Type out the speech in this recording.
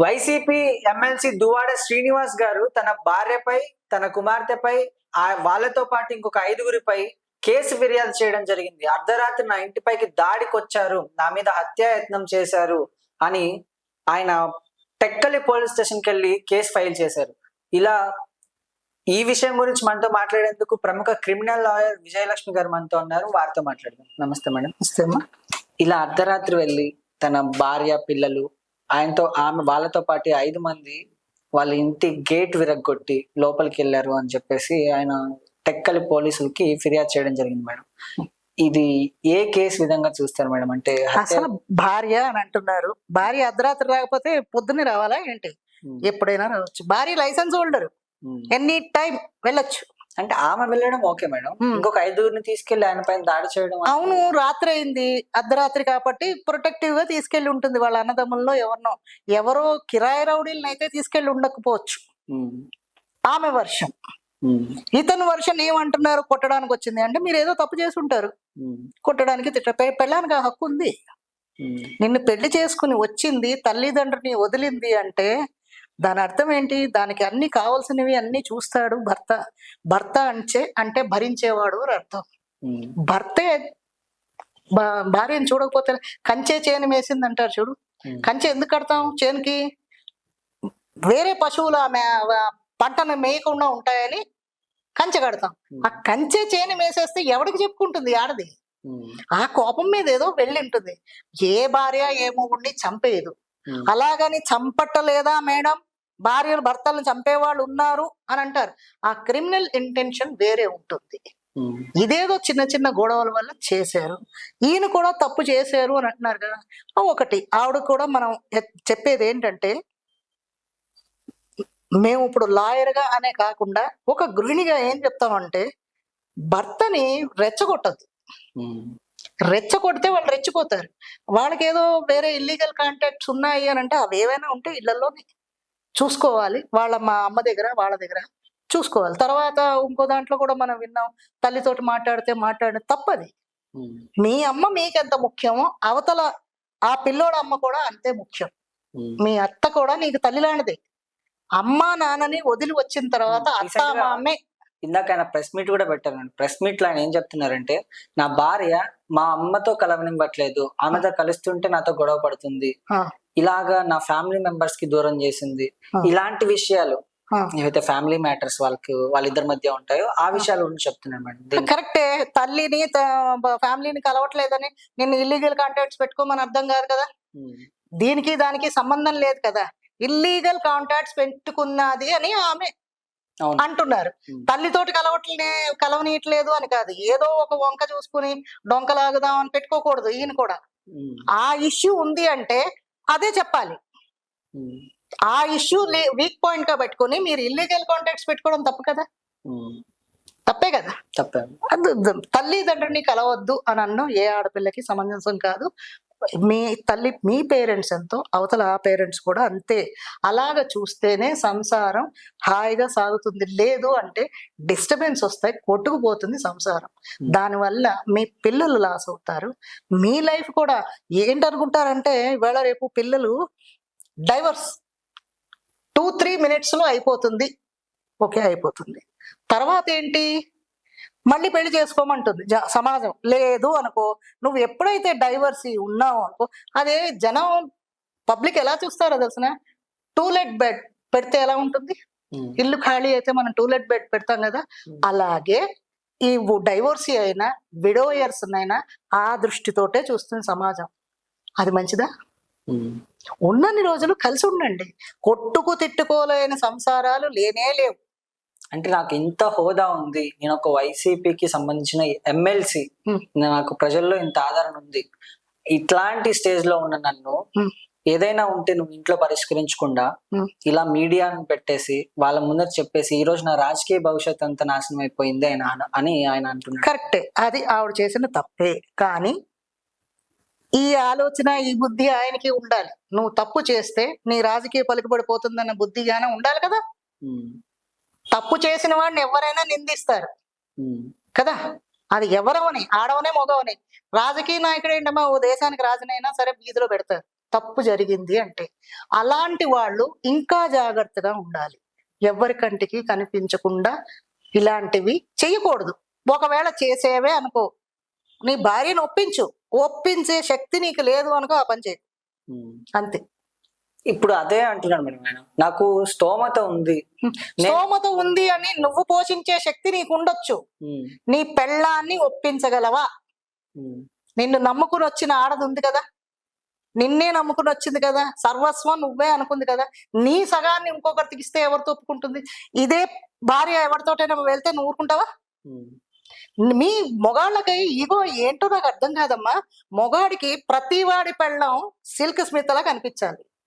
YCP MLC Duvvada Srinivas గారు తన భార్యపై తన కుమార్తెపై వాళ్ళతో పాటు ఇంకొక ఐదుగురిపై కేసు ఫిర్యాదు చేయడం జరిగింది. అర్ధరాత్రి నా ఇంటిపైకి దాడికి వచ్చారు నా మీద హత్యాయత్నం చేశారు అని ఆయన టెక్కలి పోలీస్ స్టేషన్కి వెళ్ళి కేసు ఫైల్ చేశారు. ఇలా ఈ విషయం గురించి మనతో మాట్లాడేందుకు ప్రముఖ క్రిమినల్ లాయర్ విజయలక్ష్మి గారు మనతో ఉన్నారు. వారితో మాట్లాడదాం నమస్తే మేడం. ఇస్తేమా ఇలా అర్ధరాత్రి వెళ్ళి తన భార్య పిల్లలు ఆయనతో ఆమె వాళ్ళతో పాటు ఐదు మంది వాళ్ళ ఇంటి గేట్ విరగ్గొట్టి లోపలికి వెళ్ళారు అని చెప్పేసి ఆయన టెక్కలి పోలీసులకి ఫిర్యాదు చేయడం జరిగింది మేడం. ఇది ఏ కేసు విధంగా చూస్తారు మేడం? అంటే అసలు భార్య అని అంటున్నారు. భార్య అర్ధరాత్రి రాకపోతే పొద్దున్నే రావాలా ఏంటి? ఎప్పుడైనా రావచ్చు. భార్య లైసెన్స్ హోల్డర్. ఎనీ టైం వెళ్ళొచ్చు. అంటే ఆమె వెళ్ళడం ఓకే మేడం. ఇంకొక ఐదుగురిని తీసుకెళ్ళి ఆయన పైన దాడి చేయడం అవును రాత్రి అయింది. అర్ధరాత్రి కాబట్టి ప్రొటెక్టివ్గా తీసుకెళ్ళి ఉంటుంది వాళ్ళ అన్నదమ్ముల్లో ఎవరినో. ఎవరో కిరాయి రౌడీలను అయితే తీసుకెళ్ళి ఉండకపోవచ్చు. ఆమె వర్షం. ఇతను వర్షం ఏమంటున్నారు? కొట్టడానికి వచ్చింది. అంటే మీరు ఏదో తప్పు చేసి ఉంటారు కొట్టడానికి పెళ్ళానికి ఆ హక్కు ఉంది. నిన్ను పెళ్ళి చేసుకుని వచ్చింది తల్లిదండ్రుని వదిలింది అంటే దాని అర్థం ఏంటి? దానికి అన్ని కావాల్సినవి అన్ని చూస్తాడు భర్త. భర్త అంటే అంటే భరించేవాడు అని అర్థం. భర్తే భార్యను చూడకపోతే కంచే చేను వేసింది అంటారు చూడు. కంచె ఎందుకు కడతాం చేనుకి? వేరే పశువులు ఆమె పంటను మేయకుండా ఉంటాయని కంచె కడతాం. ఆ కంచె చేను వేసేస్తే ఎవడికి చెప్పుకుంటుంది ఆడది? ఆ కోపం మీద ఏదో వెళ్ళి ఉంటుంది ఏ భార్య ఏ మొగుడిని చంపేయదు. అలాగని చంపట్టలేదా మేడం? భార్యలు భర్తలను చంపేవాళ్ళు ఉన్నారు అని అంటారు. ఆ క్రిమినల్ ఇంటెన్షన్ వేరే ఉంటుంది. ఇదేదో చిన్న చిన్న గొడవల వల్ల చేశారు. ఈయన కూడా తప్పు చేశారు అని అంటున్నారు కదా. ఒకటి. ఆవిడ కూడా మనం చెప్పేది ఏంటంటే మేము ఇప్పుడు లాయర్గా అనే కాకుండా ఒక గృహిణిగా ఏం చెప్తామంటే భర్తని రెచ్చగొట్టద్దు. ఉమ్, రెచ్చగొడితే వాళ్ళు రెచ్చిపోతారు. వాళ్ళకి ఏదో వేరే ఇల్లీగల్ కాంటాక్ట్స్ ఉన్నాయి అని అంటే అవి ఏవైనా ఉంటే ఇళ్ళలోనే. చూసుకోవాలి. వాళ్ళ మా అమ్మ దగ్గర వాళ్ళ దగ్గర చూసుకోవాలి. తర్వాత ఇంకో దాంట్లో కూడా మనం విన్నాం తల్లితోటి మాట్లాడితే మాట్లాడితే తప్పది. మీ అమ్మ మీకెంత ముఖ్యమో అవతల ఆ పిల్లోడు అమ్మ కూడా అంతే ముఖ్యం. మీ అత్త కూడా నీకు తల్లిలాంటిదే అమ్మ నాన్నని వదిలి వచ్చిన తర్వాత అత్త Recent గా- మామే ఇందాక ఆయన ప్రెస్ మీట్ కూడా పెట్టారండి. ప్రెస్ మీట్లో ఆయన ఏం చెప్తున్నారంటే నా భార్య మా అమ్మతో కలవనివ్వట్లేదు. ఆమెతో కలుస్తుంటే నాతో గొడవ పడుతుంది. ఇలాగా నా ఫ్యామిలీ మెంబర్స్కి దూరం చేసింది. ఇలాంటి విషయాలు. ఏవైతే ఫ్యామిలీ మ్యాటర్స్ వాళ్ళకి వాళ్ళిద్దరి మధ్య ఉంటాయో ఆ విషయాల చెప్తున్నాను మేడం. కరెక్టే. తల్లిని ఫ్యామిలీని కలవట్లేదని నిన్ను ఇల్లీగల్ కాంటాక్ట్స్ పెట్టుకోమని అర్థం కాదు కదా? దీనికి దానికి సంబంధం లేదు కదా? ఇల్లీగల్ కాంటాక్ట్స్ పెట్టుకున్నది అని ఆమె అంటున్నారు. తల్లితోటి కలవట్లే కలవనీయట్లేదు అని కాదు. ఏదో ఒక వంక చూసుకుని డొంకలాగుదాం అని పెట్టుకోకూడదు ఈయన కూడా. ఆ ఇష్యూ ఉంది అంటే అదే చెప్పాలి. ఆ ఇష్యూ వీక్ పాయింట్గా పెట్టుకుని మీరు ఇల్లీగల్ కాంటాక్ట్స్ పెట్టుకోవడం తప్పు కదా? తప్పే కదా? చెప్పాను అది తల్లిదండ్రుని కలవద్దు అని అన్నం ఏ ఆడపిల్లకి సమంజసం కాదు. మీ తల్లి మీ పేరెంట్స్ ఎంతో అవతల ఆ పేరెంట్స్ కూడా అంతే. అలాగ చూస్తేనే సంసారం హాయిగా సాగుతుంది. లేదు అంటే డిస్టర్బెన్స్ వస్తాయి కొట్టుకుపోతుంది సంసారం. దానివల్ల మీ పిల్లలు లాస్ అవుతారు. మీ లైఫ్ కూడా ఏంటనుకుంటారంటే ఇవాళ రేపు పిల్లలు డైవర్స్. టూ త్రీ మినిట్స్లో అయిపోతుంది. ఓకే అయిపోతుంది. తర్వాత ఏంటి? మళ్ళీ పెళ్ళి చేసుకోమంటుంది జ- సమాజం. లేదు అనుకో నువ్వు ఎప్పుడైతే డైవర్సీ ఉన్నావు అనుకో అదే జనం పబ్లిక్ ఎలా చూస్తారో తెలిసిన? టూలెట్ బెడ్ పెడితే ఎలా ఉంటుంది? ఇల్లు ఖాళీ అయితే మనం టూలెట్ బెడ్ పెడతాం కదా? అలాగే ఈ డైవోర్సీ అయినా విడోయర్స్ అయినా ఆ దృష్టితోటే చూస్తుంది సమాజం. అది మంచిదా? ఉన్నన్ని రోజులు కలిసి ఉండండి. కొట్టుకు తిట్టుకోలేని సంసారాలు లేనే లేవు. అంటే నాకు ఇంత హోదా ఉంది. నేను ఒక వైసీపీకి సంబంధించిన ఎమ్మెల్సీ. నాకు ప్రజల్లో ఇంత ఆదరణ ఉంది. ఇట్లాంటి స్టేజ్లో ఉన్న నన్ను. ఏదైనా ఉంటే నువ్వు ఇంట్లో పరిష్కరించకుండా. ఇలా మీడియాను పెట్టేసి వాళ్ళ ముందర చెప్పేసి ఈ రోజు నా రాజకీయ భవిష్యత్ అంతా నాశనం అయిపోయింది ఆయన అన- ఆయన అంటున్నాడు. కరెక్టే అది ఆవిడ చేసిన తప్పే. కానీ ఈ ఆలోచన ఈ బుద్ధి ఆయనకి ఉండాలి. నువ్వు తప్పు చేస్తే నీ రాజకీయ పలుకుబడిపోతుందన్న బుద్ధి గానే ఉండాలి కదా? తప్పు చేసిన వాడిని ఎవరైనా నిందిస్తారు. కదా? అది ఎవరవని ఆడవనే మగవని. రాజకీయ నాయకుడు ఏంటమ్మా ఓ దేశానికి రాజునైనా సరే వీధిలో పెడతారు. తప్పు జరిగింది అంటే అలాంటి వాళ్ళు ఇంకా జాగ్రత్తగా ఉండాలి. ఎవరి కంటికి కనిపించకుండా ఇలాంటివి చేయకూడదు. ఒకవేళ చేసేవే అనుకో నీ భార్యను ఒప్పించు. ఒప్పించే శక్తి నీకు లేదు అనుకో ఆ పని చేయి అంతే. ఇప్పుడు అదే అంటున్నాను మేడం నాకు స్తోమత ఉంది. స్తోమత ఉంది అని నువ్వు పోషించే శక్తి నీకు ఉండొచ్చు. నీ పెళ్ళాన్ని ఒప్పించగలవా? నిన్ను నమ్ముకుని వచ్చిన ఆడది ఉంది కదా? నిన్నే నమ్ముకుని వచ్చింది కదా? సర్వస్వం నువ్వే అనుకుంది కదా? నీ సగాన్ని ఇంకొకరికి ఇస్తే ఎవరితో ఒప్పుకుంటుంది? ఇదే భార్య ఎవరితోటైనా వెళ్తే నువ్వు ఊరుకుంటావా. మీ మొగాళ్ళకి ఇగో ఏంటో నాకు అర్థం కాదమ్మా. మొగాడికి ప్రతి వాడి పెళ్ళం సిల్క్ స్మిత్ లా కనిపించాలి.